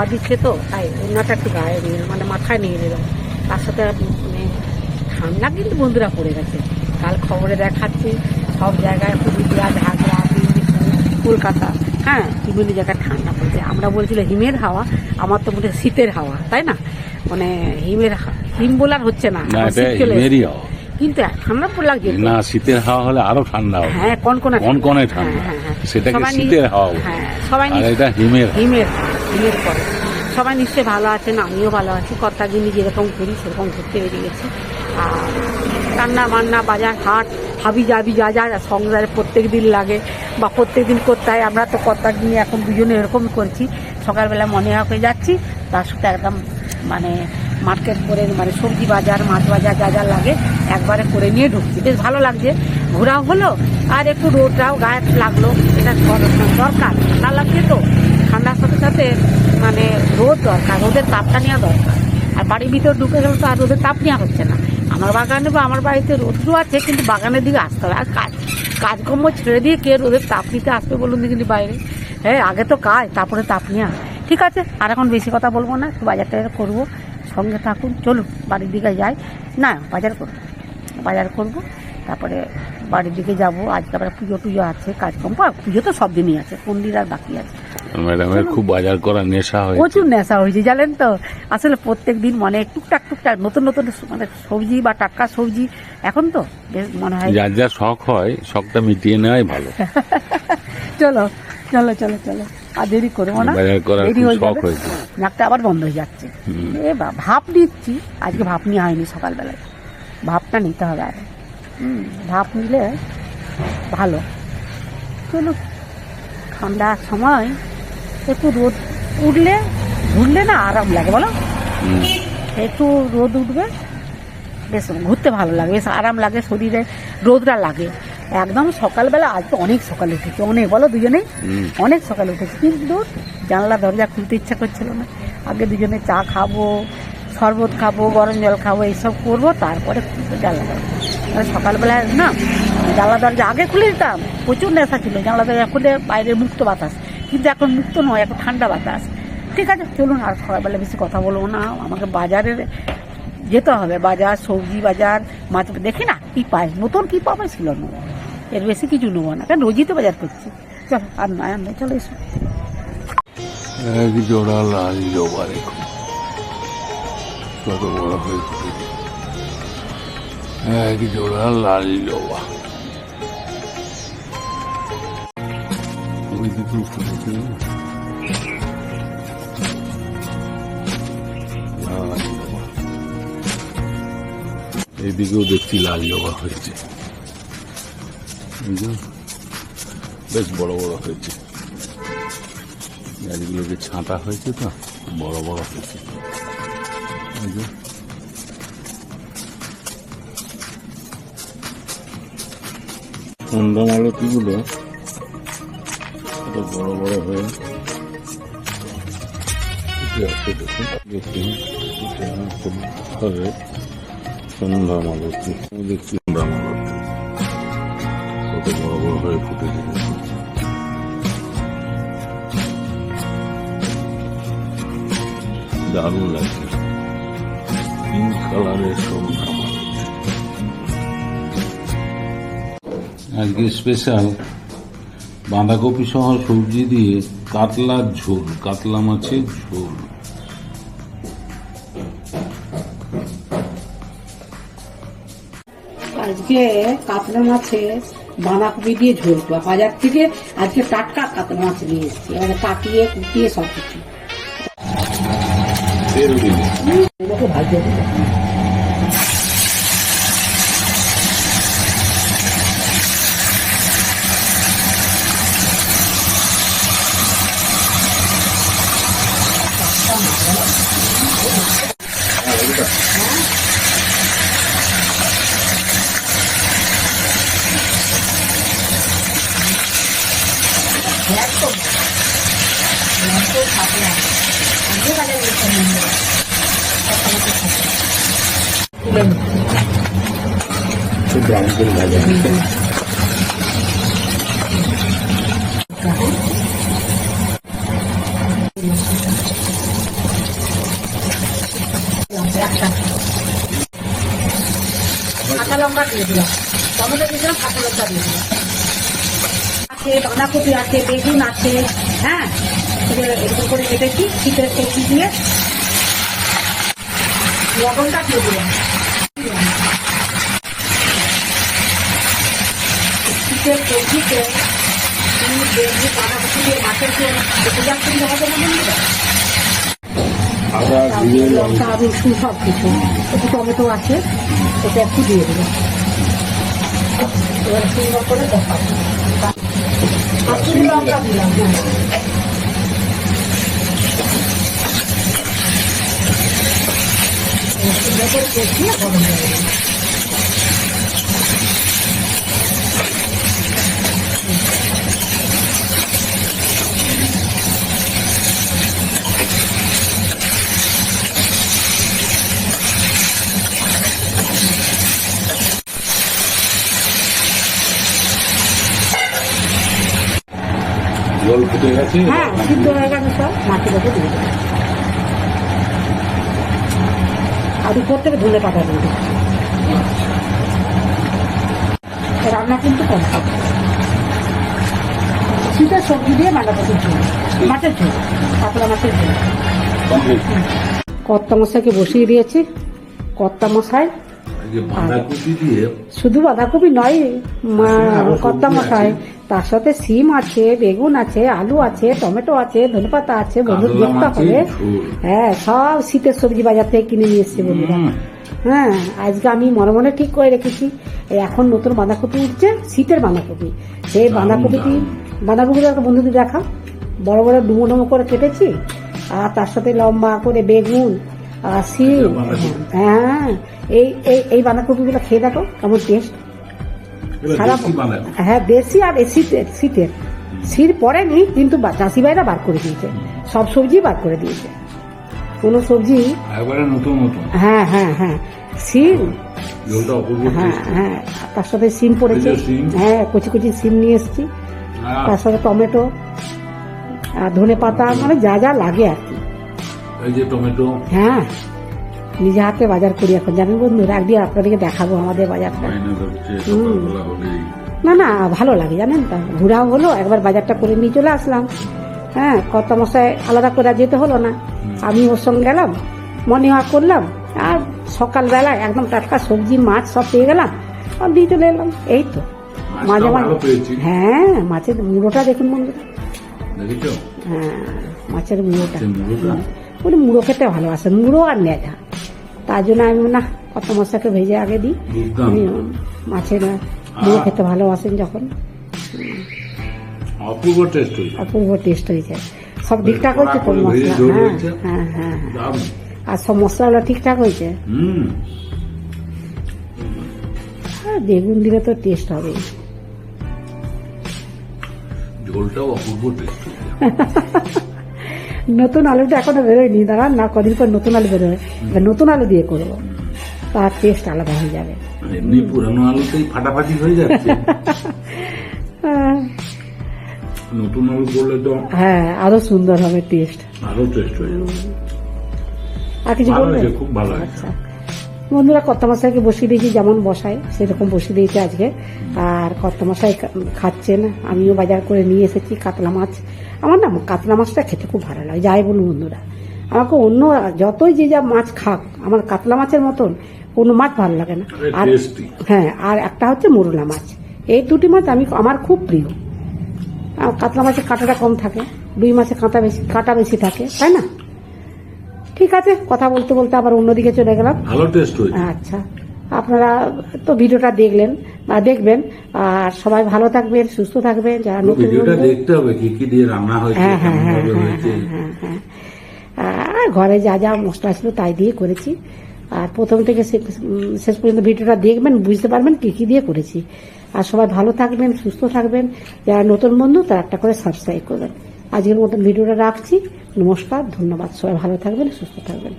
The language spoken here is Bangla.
হাওয়া দিচ্ছে তো তাই ওনাটা একটু গায়ে নিয়ে মানে মাথায় নিয়ে নিলাম। তার সাথে মানে ঠান্ডা কিন্তু বন্ধুরা পড়ে গেছে। কাল খবরে দেখাচ্ছি সব জায়গায় পুরুলিয়া ঢাকা কলকাতা হ্যাঁ বিভিন্ন জায়গায় ঠান্ডা পড়েছে। আমরা বলছিল হিমের হাওয়া আমার তো মনে শীতের হাওয়া তাই না? মানে হিমের হিম বলার হচ্ছে না কিন্তু ঠান্ডা পড়ে লাগছে না শীতের হাওয়া হলে আরও ঠান্ডা হবে। হ্যাঁ কনকনে কনকনে ঠান্ডা। হ্যাঁ, হ্যাঁ, হ্যাঁ। সেটাকে শীতের হাওয়া হ্যাঁ সবাই এটা হিমের। হিমের হিমের পরে। সবাই নিশ্চয়ই ভালো আছেন, আমিও ভালো আছি। কর্তাগিনি যেরকম করি, সেরকম ঘুরতে বেরিয়ে গেছি। আর রান্না বান্না, বাজার হাট, হাবি জাবি যা যা সংসারে প্রত্যেক দিন লাগে বা প্রত্যেক দিন করতে হয় আমরা তো কর্তাগিনি এখন দুজনে এরকম করছি। সকালবেলা মনে হকে যাচ্ছি, তার সাথে একদম মানে মার্কেট করে মানে সবজি বাজার, মাছ বাজার যা যা লাগে একবারে করে নিয়ে ঢুকছি। বেশ ভালো লাগছে। ঘোরাও হলো, আর একটু রোদটাও গায়ে লাগল। এটা দরকার না লাগছে তো? সাথে মানে রোদ দরকার, রোদের তাপটা নেওয়া দরকার। আর বাড়ির ভিতর ঢুকে গেলে তো আর রোদের তাপ নেওয়া হচ্ছে না। আমার বাগানে বা আমার বাড়িতে রোদ্রু আছে, কিন্তু বাগানের দিকে আসতে হবে। আর কাজ, কাজকর্ম ছেড়ে দিয়ে কে রোদের তাপ নিতে আসবে বলুন কিন্তু বাইরে। হ্যাঁ আগে তো কাজ, তারপরে তাপ নেওয়া। ঠিক আছে, আর এখন বেশি কথা বলব না, একটু বাজার টাজার করব, সঙ্গে থাকুন। চলুন, বাড়ির দিকে যাই। না, বাজার করব, বাজার করব, তারপরে বাড়ির দিকে যাব। আজকে আবার পুজো টুজো আছে, কাজকর্ম। পুজো তো সব দিনই আছে, কোন দিন আর বাকি আছে। ম্যাডামের খুব বাজার করা নেশা হয়েছে। প্রচুর নেশা হয়েছে জানেন তো? আসলে প্রত্যেক দিন মানে টুকটাক টুকটাক নতুন নতুন মানে সবজি বা টাটকা সবজি। এখন তো বেশ মনে হয় যার যা শখ হয় শখটা মিটিয়ে নেওয়াই ভালো। চলো চলো চলো চলো। আর দেরি করব না। দেরি হয়ে যাবে। নাকটা আবার বন্ধ হয়ে যাচ্ছে। এ বা ভাপ নিচ্ছি। আজকে ভাপ নিয়ে হয়নি সকালবেলায়। ভাপটা নিতে হবে আর ভাপ নিলে ভালো। চলো ঠান্ডার সময় একটু রোদ উঠলে ঘুরলে না আরাম লাগে বলো? একটু রোদ উঠবে বেশ ঘুরতে ভালো লাগে বেশ আরাম লাগে শরীরে রোদটা লাগে। একদম সকালবেলা আজ তো অনেক সকালে উঠেছি অনেক বলো দুজনেই? অনেক সকালে উঠেছি কিন্তু জানলা দরজা খুলতে ইচ্ছা করছিল না। আগে দুজনে চা খাব শরবত খাব গরম জল খাব এইসব করব তারপরে জানলা দরজা। আর সকালবেলায় না জানলা দরজা আগে খুলে দিতাম প্রচুর নেশা ছিল জানলা দরজা খুলে বাইরে মুক্ত বাতাস। কিন্তু এখন মুক্ত নয়, এখন ঠান্ডা বাতাস। ঠিক আছে, চলুন আর সকালবেলা বেশি কথা বলব না। আমাকে বাজারে যেতে হবে, বাজার, সবজি বাজার, মাছ দেখি না কি পাই, নতুন কি পাবে ছিল নেব। এর বেশি কিছু নেব না, কারণ রোজই তো বাজার করছি। চলো, আর নয় আর নয় চলো এসো। এক জোড়া লাল দেখো কত বড় হয়ে ফুটেছে এক জোড়া লাল জবা। ওই দিকে ফুটেছে না? লাল জবা। এইদিকেও দেখছি লাল জবা হয়েছে বেশ বড় বড় হয়েছে গাছগুলোকে ছাঁটা হয়েছে তো বড় বড় হয়েছে। সন্ধ্যা মালতিগুলো কত বড় বড় হয়ে ফুটে আছে দেখুন দেখি এটা খুব হবে সন্ধ্যা মালতি আমি দেখছি সন্ধ্যা মালতি কত বড় বড় হয়ে ফুটেছে দেখুন দারুণ লাগছে পিঙ্ক কালারের সন্ধ্যা আজকে স্পেশাল বাঁধাকপি সহ সবজি দিয়ে কাতলার ঝোল কাতলা মাছের ঝোল। আজকে কাতলা মাছের বাঁধাকপি দিয়ে ঝোল করব। বাজার থেকে আজকে টাটকা কাতলা মাছ নিয়ে এসেছি। এবারে কাটিয়ে কুটিয়ে সব কিছু। তেল দিন এগুলোকে ভাজিয়ে দিতে হবে। খুব ব্রাউন করে কাঁচা লঙ্কা দিয়ে দিলাম টমেটো দিয়ে দিলাম কাঁচা লঙ্কা। দিয়ে দিলাম আছে বাঁধাকপি আছে বেগুন আছে হ্যাঁ এরকম করে কেটেছি শীতের সবজি দিয়ে লবণটা দিয়ে দিলাম শীতের মাছের লঙ্কা, রসুন সব কিছু টমেটো আছে এটা একটু দিয়ে দেবো। এবার সুন্দর করে দেখাবো লঙ্কা দিলাম সুন্দর। জল ফুটে গেছে? হ্যাঁ সিদ্ধ হয়ে গেছে সব ওপর দিয়ে দেবো আর উপর থেকে ধনে পাতা দিয়ে দেবো রান্না কিন্তু কম শীতের সবজি দিয়ে বাঁধাকপির ঝোল মাছের ঝোল পাতলা মাছের ঝোল। কর্তা মশাইকে বসিয়ে দিয়েছি। কর্তা মশাই বাঁধাকপি দিয়ে শুধু বাঁধাকপি নয় কর্তা মশাই তার সাথে সিম আছে বেগুন আছে আলু আছে টমেটো আছে ধনেপাতা আছে বন্ধু কাতলা দেখতে হবে। হ্যাঁ সব শীতের সবজি বাজার থেকে কিনে নিয়ে এসছে বন্ধুরা। হ্যাঁ আজকে আমি মনে মনে ঠিক করে রেখেছি এই এখন নতুন বাঁধাকপি উঠছে শীতের বাঁধাকপি। সেই বাঁধাকপিটি। বাঁধাকপিটা একটা বন্ধুদের দেখা। বড় বড় ডুমো ডুমো করে কেটেছি আর তার সাথে লম্বা করে বেগুন বাঁধাকপি। হ্যাঁ এই এই এই বাঁধাকপিগুলো খেয়ে দেখো কেমন টেস্ট সারা হ্যাঁ দেশি আর শীতের শীতের শীত। পড়েনি কিন্তু চাষি ভাইরা বার করে দিয়েছে। সব সবজি বার করে দিয়েছে। কোনো সবজি হ্যাঁ হ্যাঁ হ্যাঁ। সিম হ্যাঁ হ্যাঁ তার সাথে সিম পড়েছে। হ্যাঁ কচি কচি সিম নিয়ে এসেছি। আহ, তার সাথে টমেটো আর ধনে পাতা মানে যা যা লাগে আর এই যে টমেটো। হ্যাঁ নিজে হাতে বাজার করি এখন। জানেন বন্ধুরা একদিন আপনাদেরকে দেখাবো আমাদের বাজারটা। না না ভালো লাগে জানেন তো। ঘোরাও হলো একবার বাজারটা করে নিয়ে চলে আসলাম। হ্যাঁ কত মশাই আলাদা করে আর যেতে হলো না। আমি ওর সঙ্গে গেলাম মর্নিং ওয়াক করলাম আর সকালবেলা একদম টাটকা সবজি মাছ সব পেয়ে গেলাম আর দিয়ে চলে এলাম। এই তো। মাঝে মাঝে হ্যাঁ মাছের মুড়োটা দেখুন বন্ধুরা হ্যাঁ মাছের মুড়োটা? উনি মুড়ো খেতে ভালোবাসে মুড়ো আর নেজা তার জন্য আমি না কত মশাকে ভেজে আগে দিই। উনি মাছের মুড়ো খেতে ভালোবাসেন যখন। অপূর্ব টেস্ট হয়েছে। অপূর্ব টেস্ট হয়েছে। সব ঠিকঠাক হয়েছে ভেজে মশলা হ্যাঁ হ্যাঁ হ্যাঁ হ্যাঁ। আর সব মশলাগুলো ঠিকঠাক হয়েছে? বেগুন দিলে তো টেস্ট হবে। ঝোলটাও অপূর্ব টেস্ট হয়েছে। নতুন আলুটা এখনও বেরোয়নি দাঁড়ান না কদিন পর নতুন আলু বেরোয়। এবার নতুন আলু দিয়ে করব। তার টেস্ট আলাদা হয়ে যাবে। এমনি পুরানো আলুতেই ফাটাফাটি হয়ে যাচ্ছে। নতুন আলু করলে তো হ্যাঁ আরও সুন্দর হবে টেস্ট আরও টেস্ট হয়ে যাবে। আর কিছু খুব ভালো আচ্ছা। বন্ধুরা কর্তা মশাইকে বসিয়ে দিয়েছি যেমন বসায় সেরকম বসিয়ে দিয়েছি আজকে। আর কর্তা মশাই খা- খাচ্ছেন আমিও বাজার করে নিয়ে এসেছি কাতলা মাছ। আমার না কাতলা মাছটা খেতে খুব ভালো লাগে। যাই বলুন বন্ধুরা আমাকে অন্য যতই যে যা মাছ খাক আমার কাতলা মাছের মতন কোনো মাছ ভালো লাগে না। আর হ্যাঁ আর একটা হচ্ছে মোরলা মাছ। এই দুটি মাছ আমি আমার খুব প্রিয়। কাতলা মাছের কাঁটাটা কম থাকে দুই মাছে কাঁটা বেশি কাঁটা বেশি থাকে তাই না? ঠিক আছে কথা বলতে বলতে আবার অন্যদিকে চলে গেলাম। ভালো টেস্ট হয়েছে। আচ্ছা আপনারা তো ভিডিওটা দেখলেন বা দেখবেন আর সবাই ভালো থাকবেন সুস্থ থাকবেন যারা নতুন ভিডিওটা বন্ধু- দেখতে হবে কি কি দিয়ে রান্না হয়েছে হ্যাঁ হ্যাঁ কেমন হ্যাঁ হয়েছে। আর ঘরে যা যা মশলা ছিল তাই দিয়ে করেছি। আর প্রথম থেকে শেষ পর্যন্ত ভিডিওটা দেখবেন বুঝতে পারবেন কি কি দিয়ে করেছি। আর সবাই ভালো থাকবেন সুস্থ থাকবেন যারা নতুন বন্ধু তারা একটা করে সাবস্ক্রাইব করবেন। আজকের মতন ভিডিওটা রাখছি। নমস্কার ধন্যবাদ। সবাই ভালো থাকবেন সুস্থ থাকবেন।